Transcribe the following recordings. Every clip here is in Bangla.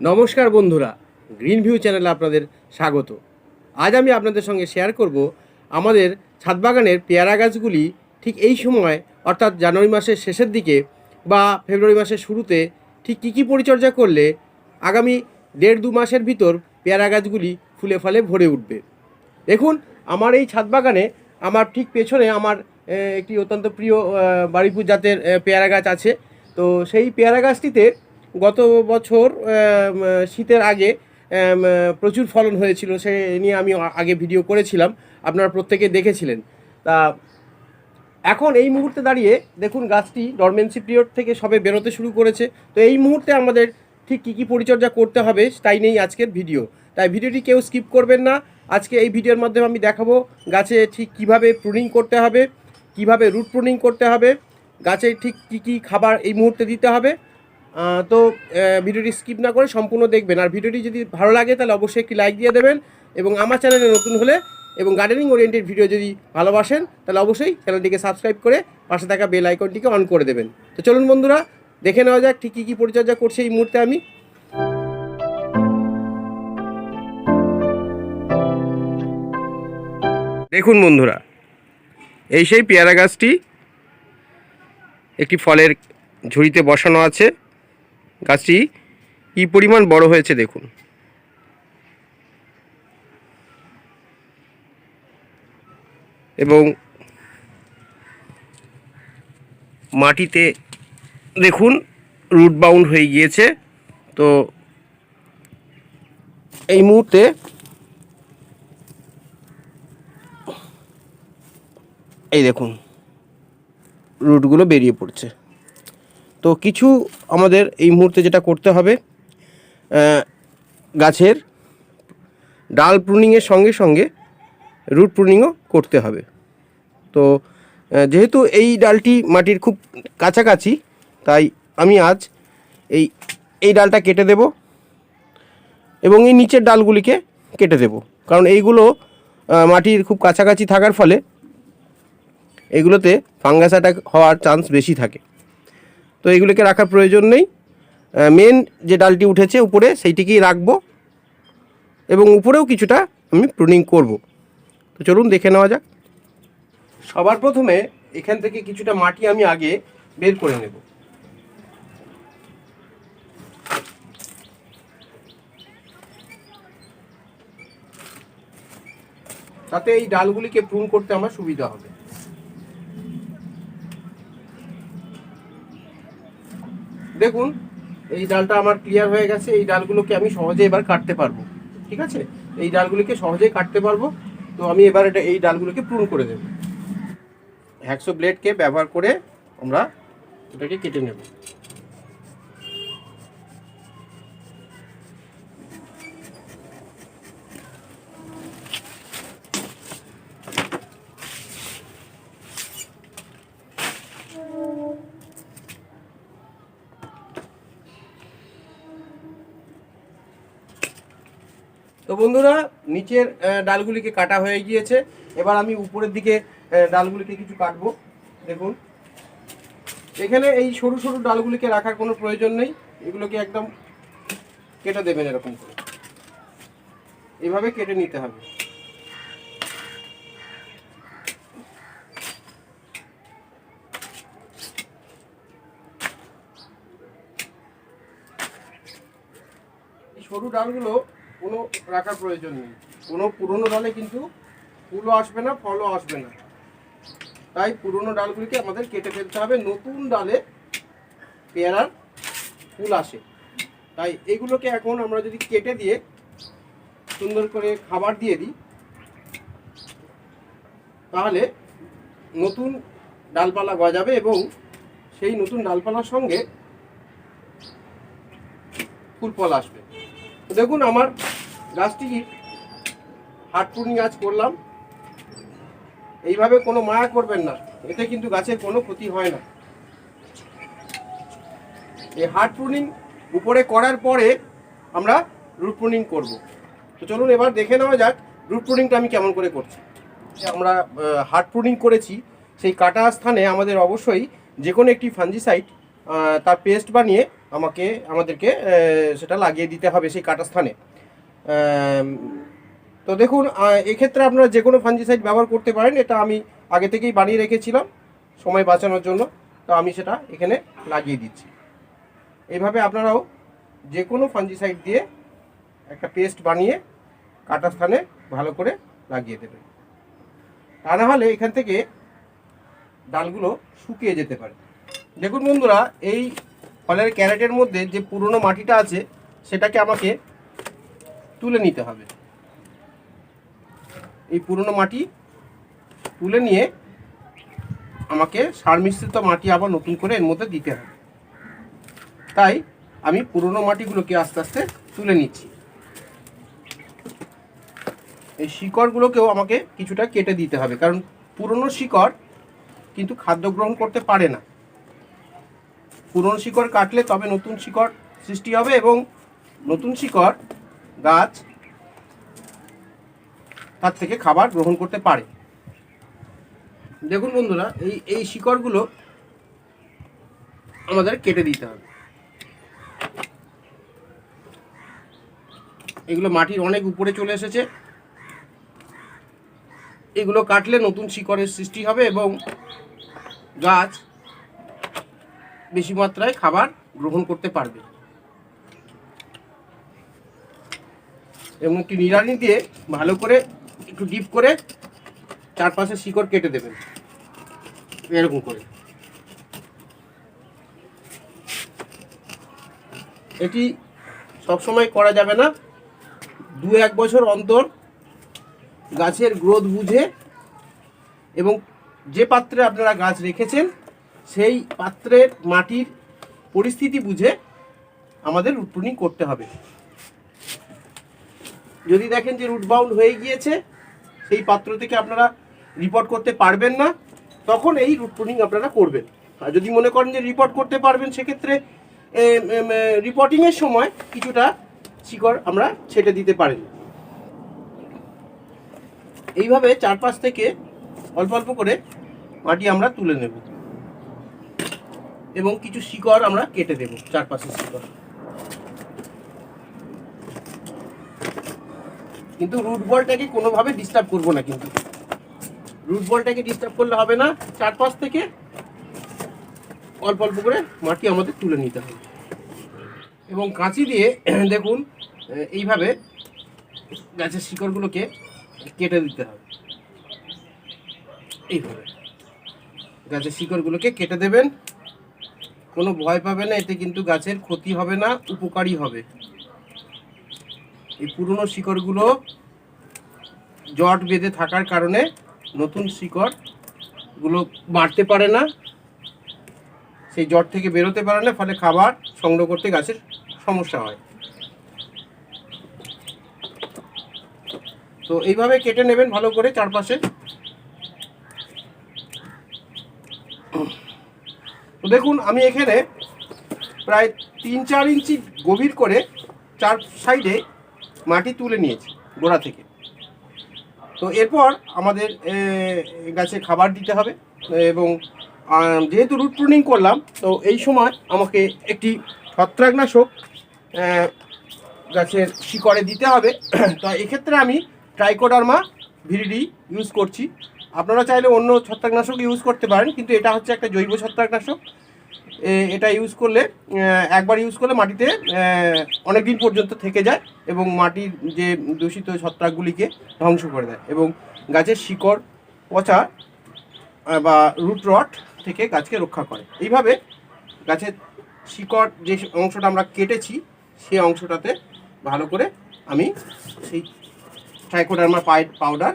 নমস্কার বন্ধুরা গ্রিন ভিউ চ্যানেলে আপনাদের স্বাগত। আজ আমি আপনাদের সঙ্গে শেয়ার করব আমাদের ছাদ বাগানের পেয়ারা গাছগুলি ঠিক এই সময়, অর্থাৎ জানুয়ারি মাসের শেষের দিকে বা ফেব্রুয়ারি মাসের শুরুতে ঠিক কী কী পরিচর্যা করলে আগামী দেড় দু মাসের ভিতর পেয়ারা গাছগুলি ফুলে ফলে ভরে উঠবে। দেখুন, আমার এই ছাদ বাগানে আমার ঠিক পেছনে আমার একটি অত্যন্ত প্রিয় বাড়িপুর জাতের পেয়ারা গাছ আছে। তো সেই পেয়ারা গাছটিতে গত বছর শীতের আগে প্রচুর ফলন হয়েছিল, সে নিয়ে আমি আগে ভিডিও করেছিলাম, আপনারা প্রত্যেকে দেখেছিলেন। তা, এখন এই মুহূর্তে দাঁড়িয়ে দেখুন গাছটি ডরমেন্সি পিরিয়ড থেকে সবে বেরোতে শুরু করেছে। তো এই মুহূর্তে আমাদের ঠিক কী কী পরিচর্যা করতে হবে তাই নেই আজকের ভিডিও। তাই ভিডিওটি কেউ স্কিপ করবেন না। আজকে এই ভিডিওর মাধ্যমে আমি দেখাবো গাছে ঠিক কীভাবে প্রুনিং করতে হবে, কীভাবে রুট প্রুনিং করতে হবে, গাছে ঠিক কী কী খাবার এই মুহূর্তে দিতে হবে। তো ভিডিওটি স্কিপ না করে সম্পূর্ণ দেখবেন। আর ভিডিওটি যদি ভালো লাগে, তাহলে অবশ্যই একটি লাইক দিয়ে দেবেন এবং আমার চ্যানেলে নতুন হলে এবং গার্ডেনিং ওরিয়েন্টেড ভিডিও যদি ভালোবাসেন, তাহলে অবশ্যই চ্যানেলটিকে সাবস্ক্রাইব করে পাশে থাকা বেল আইকনটিকে অন করে দেবেন। তো চলুন বন্ধুরা, দেখে নেওয়া যাক ঠিক কী কী পরিচর্যা করছে এই মুহূর্তে আমি। দেখুন বন্ধুরা, এই সেই পেয়ারা গাছটি একটি ফলের ঝুড়িতে বসানো আছে। গাছটি কী পরিমাণ বড় হয়েছে দেখুন। এবং মাটিতে দেখুন রুট বাউন্ড হয়ে গিয়েছে। তো এই মুহূর্তে এই দেখুন, রুটগুলো বেরিয়ে পড়ছে। তো কিছু আমাদের এই মুহূর্তে যেটা করতে হবে গাছের ডাল প্রুনিংয়ের সঙ্গে সঙ্গে রুট প্রুনিংও করতে হবে। তো যেহেতু এই ডালটি মাটির খুব কাছাকাছি, তাই আমি আজ এই এই ডালটা কেটে দেব এবং এই নিচের ডালগুলিকে কেটে দেব। কারণ এইগুলো মাটির খুব কাছাকাছি থাকার ফলে এগুলোতে ফাঙ্গাস অ্যাটাক হওয়ার চান্স বেশি থাকে। তো এগুলোকে রাখার প্রয়োজন নেই। মেন যে ডালটি উঠেছে উপরে, সেইটিকেই রাখব এবং উপরেও কিছুটা আমি প্রুনিং করব। তো চলুন দেখে নেওয়া যাক। সবার প্রথমে এখান থেকে কিছুটা মাটি আমি আগে বের করে নেব। তাতে এই ডালগুলিকে প্রুন করতে আমার সুবিধা হবে। দেখুন, এই ডালটা আমার ক্লিয়ার হয়ে গেছে, এই ডালগুলোকে আমি সহজে এবার কাটতে পারব, ঠিক আছে? এই ডালগুলিকে সহজেই কাটতে পারব, তো আমি এবার এটা, এই ডালগুলোকে প্রুন করে দেব। হ্যাকসো ব্লেডকে ব্যবহার করে আমরা এটাকে কেটে নেব। নিচের ডালগুলিকে কাটা হয়ে গিয়েছে। এবার আমি উপরের দিকে ডালগুলিকে কিছু কাটবো। দেখুন। এখানে এই সরু সরু ডালগুলিকে রাখার কোনো প্রয়োজন নেই। এগুলোকে একদম কেটে দেবেন এরকম করে। এভাবে কেটে নিতে হবে। সরু ডালগুলো কোনো রাখার প্রয়োজন নেই। কোনো পুরনো ডালে কিন্তু ফুলও আসবে না, ফলও আসবে না। তাই পুরনো ডালগুলিকে আমাদের কেটে ফেলতে হবে, নতুন ডালে পেয়ারার ফুল আসে। তাই এগুলোকে এখন আমরা যদি কেটে দিয়ে সুন্দর করে খাবার দিয়ে দিই, তাহলে নতুন ডালপালা গজাবে এবং সেই নতুন ডালপালার সঙ্গে ফুল ফল আসবে। দেখুন, আমার গাছটি প্রুনিং গাছ করলাম। এইভাবে কোনো মায়া করবেন না। এতে কিন্তু গাছের কোনো ক্ষতি হয় না। এই হার্ড প্রুনিং উপরে করার পরে আমরা রুট প্রুনিং করব। তো চলুন এবার দেখে নেওয়া যাক রুট প্রুনিংটা আমি কেমন করে করছি। আমরা হার্ড প্রুনিং করেছি, সেই কাটা স্থানে আমাদের অবশ্যই যে কোনো একটি ফাঞ্জিসাইড তার পেস্ট বানিয়ে আমাকে, আমাদেরকে সেটা লাগিয়ে দিতে হবে সেই কাটা স্থানে। তো দেখুন এক্ষেত্রে আপনারা যে কোনো ফাঞ্জিসাইড ব্যবহার করতে পারেন, এটা আমি আগে থেকেই বানিয়ে রেখেছিলাম সময় বাঁচানোর জন্য, তো আমি সেটা এখানে লাগিয়ে দিচ্ছি। এইভাবে আপনারাও যে কোনো ফাঞ্জিসাইড দিয়ে একটা পেস্ট বানিয়ে কাটা স্থানে ভালো করে লাগিয়ে দেবেন। তা না হলে এখান থেকে ডালগুলো শুকিয়ে যেতে পারে। দেখুন বন্ধুরা, এই ফলের ক্যারেটের মধ্যে যে পুরনো মাটিটা আছে, সেটাকে আমাকে তুলে নিতে হবে। এই পুরনো মাটি তুলে নিয়ে আমাকে সার মিশ্রিত মাটি আবার নতুন করে এর মধ্যে দিতে হবে। তাই আমি পুরনো মাটিগুলোকে আস্তে আস্তে তুলে নিচ্ছি। এই শিকড়গুলোকেও আমাকে কিছুটা কেটে দিতে হবে, কারণ পুরনো শিকড় কিন্তু খাদ্য গ্রহণ করতে পারে না। পুরনো শিকড় কাটলে তবে নতুন শিকড় সৃষ্টি হবে এবং নতুন শিকড় গাছ তার থেকে খাবার গ্রহণ করতে পারে। দেখুন বন্ধুরা, এই এই শিকড়গুলো আমাদের কেটে দিতে হবে। এগুলো মাটির অনেক উপরে চলে এসেছে। এগুলো কাটলে নতুন শিকড়ের সৃষ্টি হবে এবং গাছ বেশি মাত্রায় খাবার গ্রহণ করতে পারবে। এবং একটি নিড়ানি দিয়ে ভালো করে একটু ডিপ করে চারপাশে শিকড় কেটে দেবেন। এরকম করে। এটি সবসময় করা যাবে না। দু এক বছর অন্তর গাছের গ্রোথ বুঝে এবং যে পাত্রে আপনারা গাছ রেখেছেন, সেই পাত্রের মাটির পরিস্থিতি বুঝে আমাদের রুট করতে হবে। যদি দেখেন যে রুট হয়ে গিয়েছে সেই পাত্র থেকে আপনারা রিপোর্ট করতে পারবেন না, তখন এই রুট প্রুনিং আপনারা করবেন। আর যদি মনে করেন যে রিপোর্ট করতে পারবেন, সেক্ষেত্রে রিপোর্টিংয়ের সময় কিছুটা শিকড় আমরা ছেটে দিতে পারেন। এইভাবে চারপাশ থেকে অল্প অল্প করে মাটি আমরা তুলে নেব। এবং কিছু শিকড় আমরা কেটে দেব, চারপাশের শিকড়। কিন্তু রুট বলটাকে কোনোভাবে ডিস্টার্ব করব না কিন্তু। রুট বলটাকে ডিস্টার্ব করলে হবে না, চারপাশ থেকে অল্প অল্প করে মাটি আমাদের তুলে নিতে হবে। এবং কাঁচি দিয়ে, দেখুন এইভাবে গাছের শিকড়গুলোকে কেটে দিতে হবে। এইভাবে গাছের শিকড়গুলোকে কেটে দেবেন। কোনো ভয় পাবে না, এতে কিন্তু গাছের ক্ষতি হবে না, উপকারী হবে। এই পুরনো শিকড়গুলো জট বেঁধে থাকার কারণে নতুন শিকড়গুলো বাড়তে পারে না, সেই জট থেকে বেরোতে পারে না, ফলে খাবার সংগ্রহ করতে গাছের সমস্যা হয়। তো এইভাবে কেটে নেবেন ভালো করে চারপাশে। তো দেখুন, আমি এখানে প্রায় তিন চার ইঞ্চি গভীর করে চার সাইডে মাটি তুলে নিয়েছি গোড়া থেকে। তো এরপর আমাদের গাছে খাবার দিতে হবে এবং যেহেতু রুট প্রুনিং করলাম, তো এই সময় আমাকে একটি ছত্রাকনাশক গাছের শিকড়ে দিতে হবে। তো এক্ষেত্রে আমি ট্রাইকোডার্মা ভিরিডি ইউজ করছি। আপনারা চাইলে অন্য ছত্রাকনাশক ইউজ করতে পারেন, কিন্তু এটা হচ্ছে একটা জৈব ছত্রাকনাশক। এটা ইউজ করলে একবার ইউজ করলে মাটিতে অনেক দিন পর্যন্ত থেকে যায় এবং মাটির যে দূষিত ছত্রাকগুলিকে ধ্বংস করে দেয় এবং গাছের শিকড়, পচা বা রুট রট থেকে গাছকে রক্ষা করে। এইভাবে গাছের শিকড় যে অংশটা আমরা কেটেছি সেই অংশটাতে ভালো করে আমি সেই ট্রাইকোডার্মা পাউডার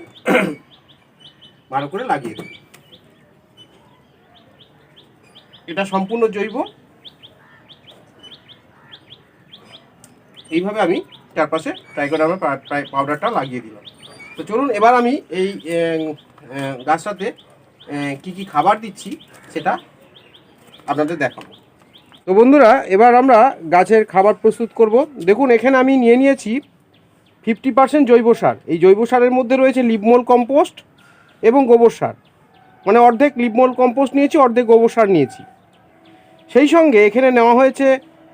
ভালো করে লাগিয়ে দেব এটা সম্পূর্ণ জৈব। এইভাবে আমি চারপাশে ট্রাইকোডার্মা পাউডারটা লাগিয়ে দিলাম। তো চলুন, এবার আমি এই গাছটাতে কি কি খাবার দিচ্ছি সেটা আপনাদের দেখাবো। তো বন্ধুরা, এবার আমরা গাছের খাবার প্রস্তুত করব। দেখুন, এখানে আমি নিয়ে নিয়েছি ফিফটি পার্সেন্ট জৈব সার। এই জৈব সারের মধ্যে রয়েছে লিপমোল কম্পোস্ট এবং গোবর সার। মানে অর্ধেক লিপমোল কম্পোস্ট নিয়েছি, অর্ধেক গোবর সার নিয়েছি। সেই সঙ্গে এখানে নেওয়া হয়েছে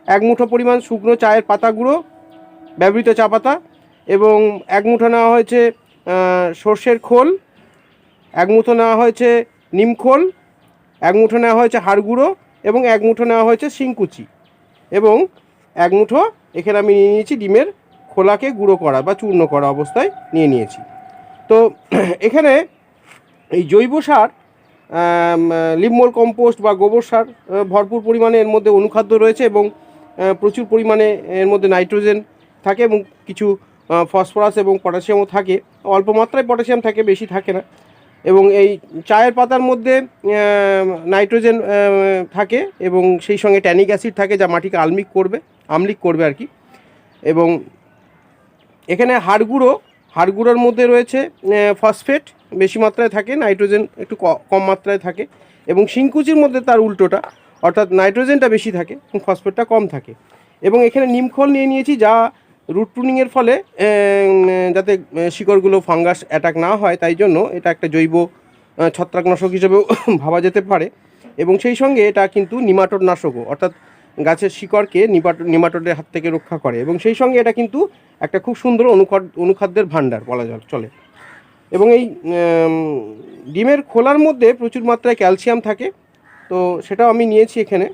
এক মুঠো পরিমাণ শুকনো চায়ের পাতা গুঁড়ো, ব্যবহৃত চা পাতা এবং এক মুঠো নেওয়া হয়েছে সর্ষের খোল, এক মুঠো নেওয়া হয়েছে নিমখোল এক মুঠো নেওয়া হয়েছে হাড় গুঁড়ো এবং এক মুঠো নেওয়া হয়েছে শিংকুচি এবং এক মুঠো এখানে আমি নিয়ে নিয়েছি ডিমের খোলাকে গুঁড়ো করা বা চূর্ণ করা অবস্থায় নিয়ে নিয়েছি। তো এখানে এই জৈব সার লিমোল কম্পোস্ট বা গোবর সার ভরপুর পরিমাণে এর মধ্যে অনুখাদ্য রয়েছে এবং প্রচুর পরিমাণে এর মধ্যে নাইট্রোজেন থাকে এবং কিছু ফসফরাস এবং পটাশিয়ামও থাকে। অল্প মাত্রায় পটাশিয়াম থাকে, বেশি থাকে না। এবং এই চায়ের পাতার মধ্যে নাইট্রোজেন থাকে এবং সেই সঙ্গে ট্যানিক অ্যাসিড থাকে যা মাটিকে আলমিক করবে, আমলিক করবে আর কি। এবং এখানে হাড়গুঁড়ো হাড়গুঁড়োর মধ্যে রয়েছে ফসফেট বেশি মাত্রায় থাকে, নাইট্রোজেন একটু কম মাত্রায় থাকে এবং শিংকুচির মধ্যে তার উল্টোটা, অর্থাৎ নাইট্রোজেনটা বেশি থাকে এবং ফসফেটটা কম থাকে। এবং এখানে নিমখোল নিয়ে নিয়েছি যা রুট প্রুনিংয়ের ফলে যাতে শিকড়গুলো ফাঙ্গাস অ্যাটাক না হয়, তাই জন্য এটা একটা জৈব ছত্রাকনাশক হিসেবেও ভাবা যেতে পারে। এবং সেই সঙ্গে এটা কিন্তু নিমাটোড নাশকও অর্থাৎ গাছের শিকড়কে নিমাটো নিমাটোডের হাত থেকে রক্ষা করে। এবং সেই সঙ্গে এটা কিন্তু একটা খুব সুন্দর অনুখাদ, অনুখাদ্যের ভাণ্ডার বলা যায় চলে। এবং এই ডিমের খোলার মধ্যে প্রচুর মাত্রায় ক্যালসিয়াম থাকে। তো সেটাও আমি নিয়েছি এখানে।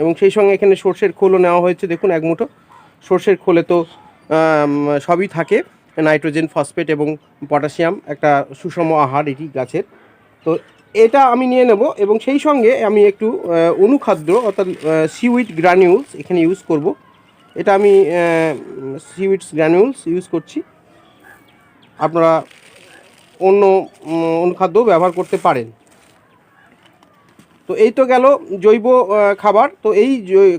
এবং সেই সঙ্গে এখানে সর্ষের খোলও নেওয়া হয়েছে। দেখুন, এক মুঠো সর্ষের খোলে তো সবই থাকে। নাইট্রোজেন, ফসফেট এবং পটাশিয়াম, একটা সুষম আহার এটি গাছের। তো এটা আমি নিয়ে নেব এবং সেই সঙ্গে আমি একটু অনুখাদ্য অর্থাৎ সিউইট গ্রানিউলস এখানে ইউজ করব। এটা আমি সিউইটস গ্রানিউলস ইউজ করছি। আপনারা অন্য অনুখাদ্য ব্যবহার করতে পারেন। তো এই তো গেল জৈব খাবার। তো এই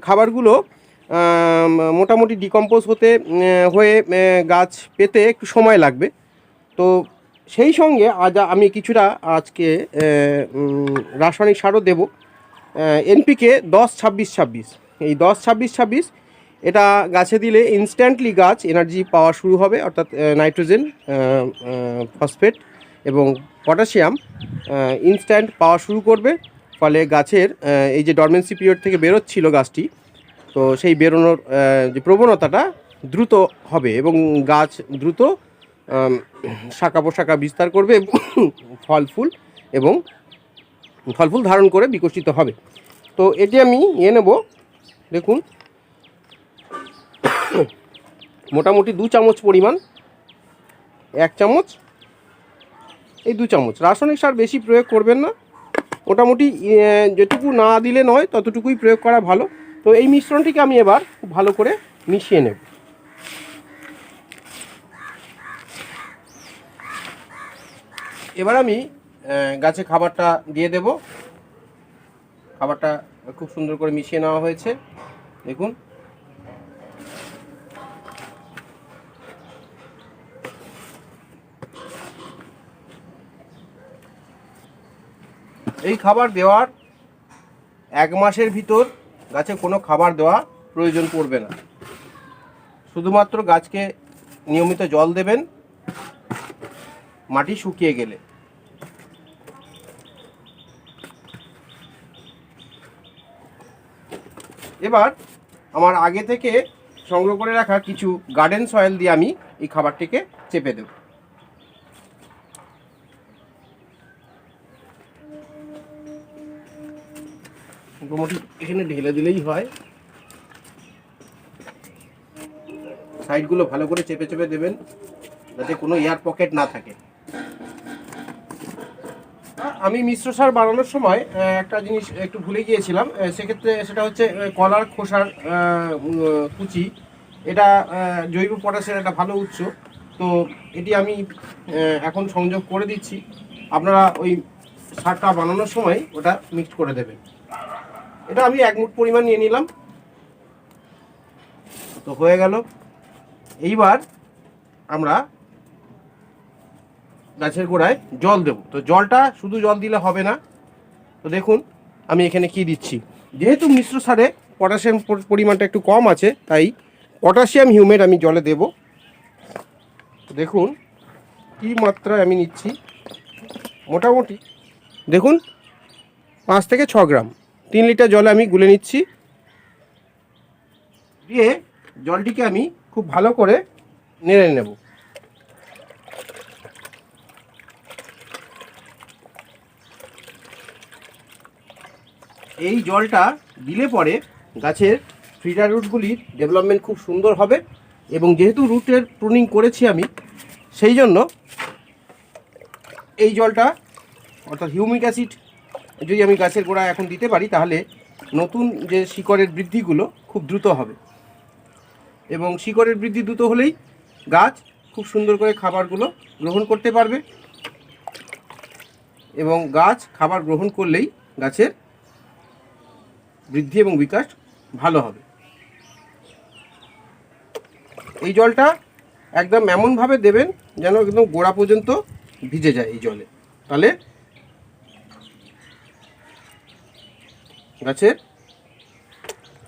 খাবারগুলো মোটামুটি ডিকম্পোজ হতে হয়ে গাছ পেতে একটু সময় লাগবে। তো সেই সঙ্গে আজ আমি কিছুটা আজকে রাসায়নিক সারও দেব। এনপিকে দশ ছাব্বিশ ছাব্বিশ। এই দশ ছাব্বিশ ছাব্বিশ এটা গাছে দিলে ইনস্ট্যান্টলি গাছ এনার্জি পাওয়া শুরু হবে, অর্থাৎ নাইট্রোজেন ফসফেট এবং পটাশিয়াম ইনস্ট্যান্ট পাওয়া শুরু করবে। ফলে গাছের এই যে ডরমেন্সি পিরিয়ড থেকে বেরোচ্ছিল গাছটি, তো সেই বেরোনোর যে প্রবণতাটা দ্রুত হবে এবং গাছ দ্রুত শাখা পোশাখা বিস্তার করবে ফল ফুল এবং ফল ফুল ধারণ করে বিকশিত হবে। তো এটি আমি নিয়ে নেব, দেখুন। মোটামুটি দু চামচ পরিমাণ, এক চামচ, এই দু চামচ। রাসায়নিক সার বেশি প্রয়োগ করবেন না। মোটামুটি যেটুকু না দিলে নয়, ততটুকুই প্রয়োগ করা ভালো। তো এই মিশ্রণটিকে আমি এবার খুব ভালো করে মিশিয়ে নেব। এবার আমি গাছে খাবারটা দিয়ে দেব। খাবারটা খুব সুন্দর করে মিশিয়ে নেওয়া হয়েছে। দেখুন। এই খাবার দেওয়ার এক মাসের ভিতর গাছে কোনো খাবার দেওয়া প্রয়োজন পড়বে না। শুধুমাত্র গাছকে নিয়মিত জল দেবেন, মাটি শুকিয়ে গেলে। এবার আমার আগে থেকে সংগ্রহ করে রাখা কিছু গার্ডেন সয়েল দিয়ে আমি এই খাবারটিকে চেপে দেব। মোটামুটি এখানে ঢেলে দিলেই হয়। সাইডগুলো ভালো করে চেপে চেপে দেবেন, যাতে কোনো এয়ার পকেট না থাকে। আমি মিশ্র সার বানানোর সময় একটা জিনিস একটু ভুলে গিয়েছিলাম। সেক্ষেত্রে সেটা হচ্ছে কলার খোসার কুচি। এটা জৈব পটাশের একটা ভালো উৎস। তো এটি আমি এখন সংযোগ করে দিচ্ছি। আপনারা ওই সারটা বানানোর সময় ওটা মিক্সড করে দেবেন। এটা আমি এক মুঠ পরিমাণ নিয়ে নিলাম। তো হয়ে গেল। এইবার আমরা গাছের গোড়ায় জল দেব। তো জলটা শুধু জল দিলে হবে না। তো দেখুন, আমি এখানে কি দিচ্ছি। যেহেতু মিশ্র সারে পটাশিয়াম পরিমাণটা একটু কম আছে, তাই পটাশিয়াম হিউমেট আমি জলে দেব। দেখুন, কি মাত্রায় আমি নিচ্ছি। মোটামুটি, দেখুন, পাঁচ থেকে ছ গ্রাম। তিন লিটার জলে আমি গুলে নিচ্ছি। দিয়ে জলটিকে আমি খুব ভালো করে নেড়ে নেব। এই জলটা দিলে পরে গাছের ফিডার রুটগুলির ডেভেলপমেন্ট খুব সুন্দর হবে এবং যেহেতু রুটের প্রুনিং করেছি আমি, সেই জন্য এই জলটা অর্থাৎ হিউমিক অ্যাসিড যদি আমি গাছের গোড়া এখন দিতে পারি, তাহলে নতুন যে শিকড়ের বৃদ্ধিগুলো খুব দ্রুত হবে। এবং শিকড়ের বৃদ্ধি দ্রুত হলেই গাছ খুব সুন্দর করে খাবারগুলো গ্রহণ করতে পারবে। এবং গাছ খাবার গ্রহণ করলেই গাছের বৃদ্ধি এবং বিকাশ ভালো হবে। এই জলটা একদম এমনভাবে দেবেন যেন একদম গোড়া পর্যন্ত ভিজে যায় এই জলে। তাহলে গাছের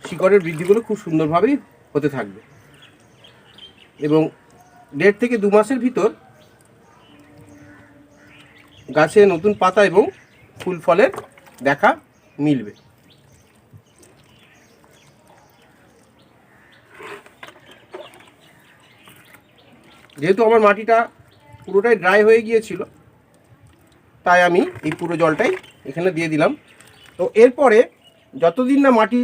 শিকড়ের বৃদ্ধিগুলো খুব সুন্দরভাবেই হতে থাকবে। এবং দেড় থেকে দু মাসের ভিতর গাছে নতুন পাতা এবং ফুল ফলের দেখা মিলবে। যেহেতু আমার মাটিটা পুরোটাই ড্রাই হয়ে গিয়েছিল, তাই আমি এই পুরো জলটাই এখানে দিয়ে দিলাম। তো এরপরে যতদিন না মাটি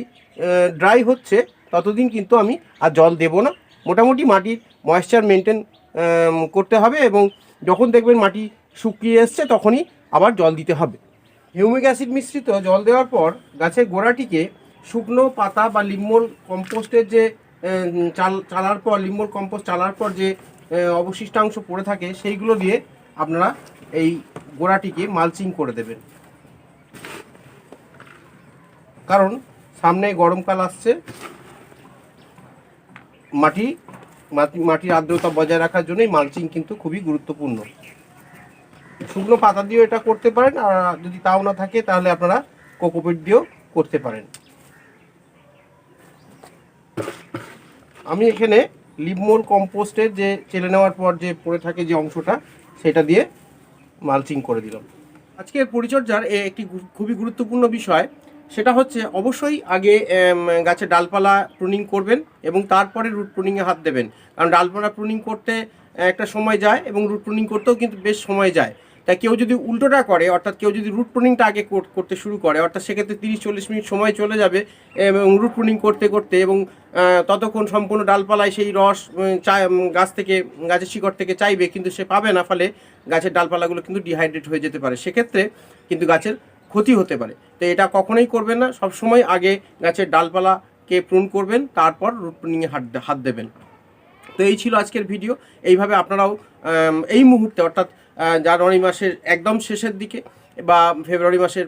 ড্রাই হচ্ছে, ততদিন কিন্তু আমি আর জল দেব না। মোটামুটি মাটির ময়েশ্চার মেনটেন করতে হবে এবং যখন দেখবেন মাটি শুকিয়ে এসছে, তখনই আবার জল দিতে হবে। হিউমিক অ্যাসিড মিশ্রিত জল দেওয়ার পর গাছের গোড়াটিকে শুকনো পাতা বা লিম্বল কম্পোস্টের যে চাল, চালার পর লিম্বল কম্পোস্ট চালার পর যে অবশিষ্টাংশ পড়ে থাকে, সেইগুলো দিয়ে আপনারা এই গোড়াটিকে মালচিং করে দেবেন। কারণ সামনে গরমকাল আসছে। মাটি, মাটি- মাটির আর্দ্রতা বজায় রাখার জন্যই মালচিং কিন্তু খুবই গুরুত্বপূর্ণ। শুকনো পাতা দিয়েও এটা করতে পারেন, আর যদি তাও না থাকে তাহলে আপনারা কোকোপিট দিয়েও করতে পারেন। আমি এখানে লিপমোর কম্পোস্টের যে চেলে নেওয়ার পর যে পড়ে থাকে যে অংশটা, সেটা দিয়ে মালচিং করে দিলাম। আজকের পরিচর্যার একটি খুবই গুরুত্বপূর্ণ বিষয় সেটা হচ্ছে অবশ্যই আগে গাছের ডালপালা প্রুনিং করবেন এবং তারপরে রুট প্রুনিংয়ে হাত দেবেন। কারণ ডালপালা প্রুনিং করতে একটা সময় যায় এবং রুট প্রুনিং করতেও কিন্তু বেশ সময় যায়। তাই কেউ যদি উল্টোটা করে, অর্থাৎ কেউ যদি রুট প্রুনিংটা আগে করতে শুরু করে, অর্থাৎ সেক্ষেত্রে তিরিশ চল্লিশ মিনিট সময় চলে যাবে, এবং রুট প্রুনিং করতে করতে এবং ততক্ষণ সম্পূর্ণ ডালপালায় সেই রস চা- গাছ থেকে, গাছের শিকড় থেকে চাইবে, কিন্তু সে পাবে না, ফলে গাছের ডালপালাগুলো কিন্তু ডিহাইড্রেট হয়ে যেতে পারে। সেক্ষেত্রে কিন্তু গাছের ক্ষতি হতে পারে। তো এটা কখনোই করবেন না। সবসময় আগে গাছের ডালপালাকে প্রুন করবেন, তারপর রুট প্রুনিংয়ে হাত হাত দেবেন। তো এই ছিল আজকের ভিডিও। এইভাবে আপনারাও এই মুহূর্তে, অর্থাৎ জানুয়ারি মাসের একদম শেষের দিকে বা ফেব্রুয়ারি মাসের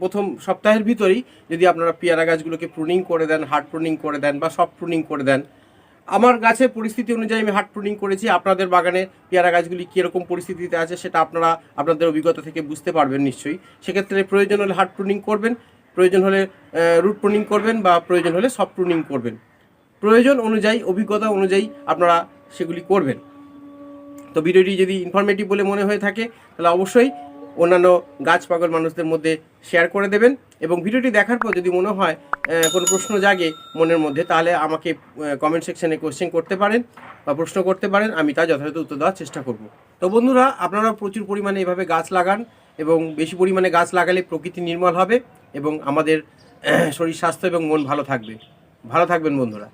প্রথম সপ্তাহের ভিতরেই যদি আপনারা পেয়ারা গাছগুলোকে প্রুনিং করে দেন হার্ড প্রুনিং করে দেন বা সফট প্রুনিং করে দেন আমার গাছের পরিস্থিতি অনুযায়ী আমি হার্ড প্রুনিং করেছি। আপনাদের বাগানে পেয়ারা গাছগুলি কীরকম পরিস্থিতিতে আছে সেটা আপনারা আপনাদের অভিজ্ঞতা থেকে বুঝতে পারবেন নিশ্চয়ই। সেক্ষেত্রে প্রয়োজন হলে হার্ড প্রুনিং করবেন, প্রয়োজন হলে রুট প্রুনিং করবেন বা প্রয়োজন হলে সফট প্রুনিং করবেন। প্রয়োজন অনুযায়ী, অভিজ্ঞতা অনুযায়ী আপনারা সেগুলি করবেন। তো ভিডিওটি যদি ইনফরমেটিভ বলে মনে হয়ে থাকে, তাহলে অবশ্যই অন্যান্য গাছ পাগল মানুষদের মধ্যে শেয়ার করে দেবেন এবং ভিডিওটি দেখার পর যদি মনে হয় কোনো প্রশ্ন জাগে মনের মধ্যে, তাহলে আমাকে কমেন্ট সেকশানে কোশ্চেন করতে পারেন বা প্রশ্ন করতে পারেন, আমি তা যথাযথ উত্তর দেওয়ার চেষ্টা করব। তো বন্ধুরা, আপনারা প্রচুর পরিমাণে এভাবে গাছ লাগান এবং বেশি পরিমাণে গাছ লাগালে প্রকৃতি নির্মল হবে এবং আমাদের শরীর স্বাস্থ্য এবং মন ভালো থাকবে। ভালো থাকবেন বন্ধুরা।